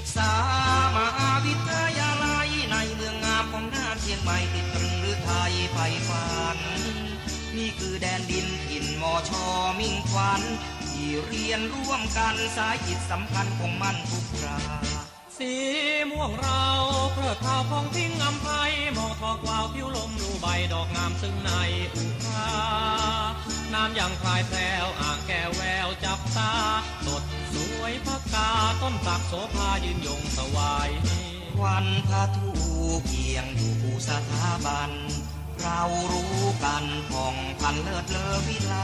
ศึกษามหาวิทยาลัยในเมืองงามของหน้าเชียงใหม่ติดตรึงหรือไทยไปฝัน นี่คือแดนดินถิ่นมอชอมิ่งควันที่เรียนร่วมกันสายจิตสัมพันธ์คงมั่นทุกราสีม่วงเราเพื่อข่าวพองทิ้งอำไพมองทอกวาวผิวลมดูใบดอกงามซึ่งในอุทา น้ำยังพลายแพรวอ่างแก้วแววจับตา สดสวยพักกาต้นสักโสภายืนยงสวายวันพระทูเกียงอยู่สถาบัน เรารู้กันผ่องพันเลิศเลอวิไล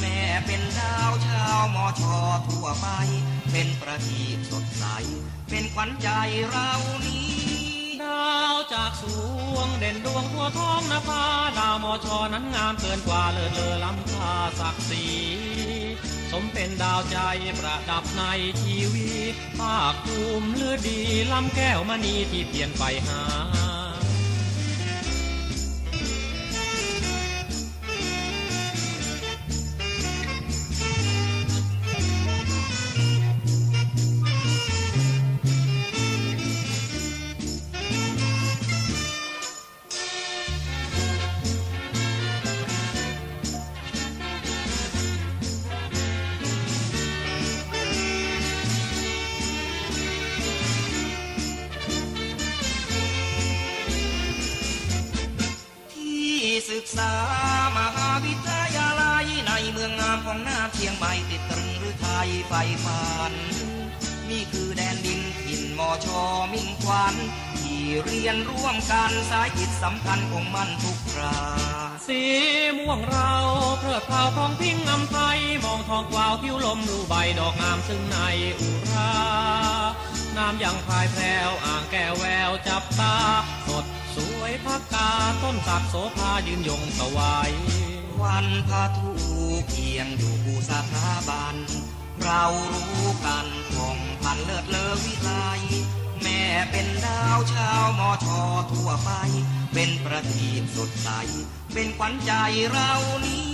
แม่เป็นดาวชาวมอชอทั่วไป เป็นประทีปสดใส เป็นขวัญใจเรานี้ดาวากสวงเด่นดวงทั่วท้องนภาดาวมอชอนั้นงามเกินกว่าเลิศเลอล้ำค่าศักดิ์ศรีสมเป็นดาวใจประดับในชีวีภาคภูมิเลือดีล้ำแก้วมณีที่เปลี่ยนไปหา ศึกษามหาวิทยาลัยในเมืองงามของนาเชียงใหม่ติดตรึงหรือไทยไฟฝัน นี่คือแดนดินถิ่นมอชอมิ่งขวัญที่เรียนร่วมกันสายจิตสัมพันธ์คงมันทุกคราสีม่วงเราเพื่อข่าวทองพิงอำไพมองทองกวาวผิวลมดูใบดอกงามซึ่งในอุราน้ำยังพายแพรวอ่างแก้วแววจับตาสด วยพักกาต้นสักโสภายืนยงสวายวันพระทูเกียงอยู่สถาบัน เรารู้กันผ่องพันเลิศเลอวิไลแม่เป็นดาวชาวมอชอทั่วไป เป็นประทีปสดใส เป็นขวัญใจเรานี้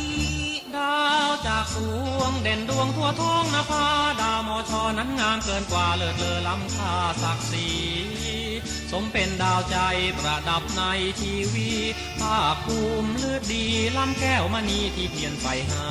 ดาวากสวงเด่นดวงทั่วท้องนภาดาวมอชอนั้นงามเกินกว่าเลิศเลอล้ำค่าศักดิ์ศรีสมเป็นดาวใจประดับในทีวีภาคภูมิเลือดดีล้ำแก้วมณีที่เพียนไปหา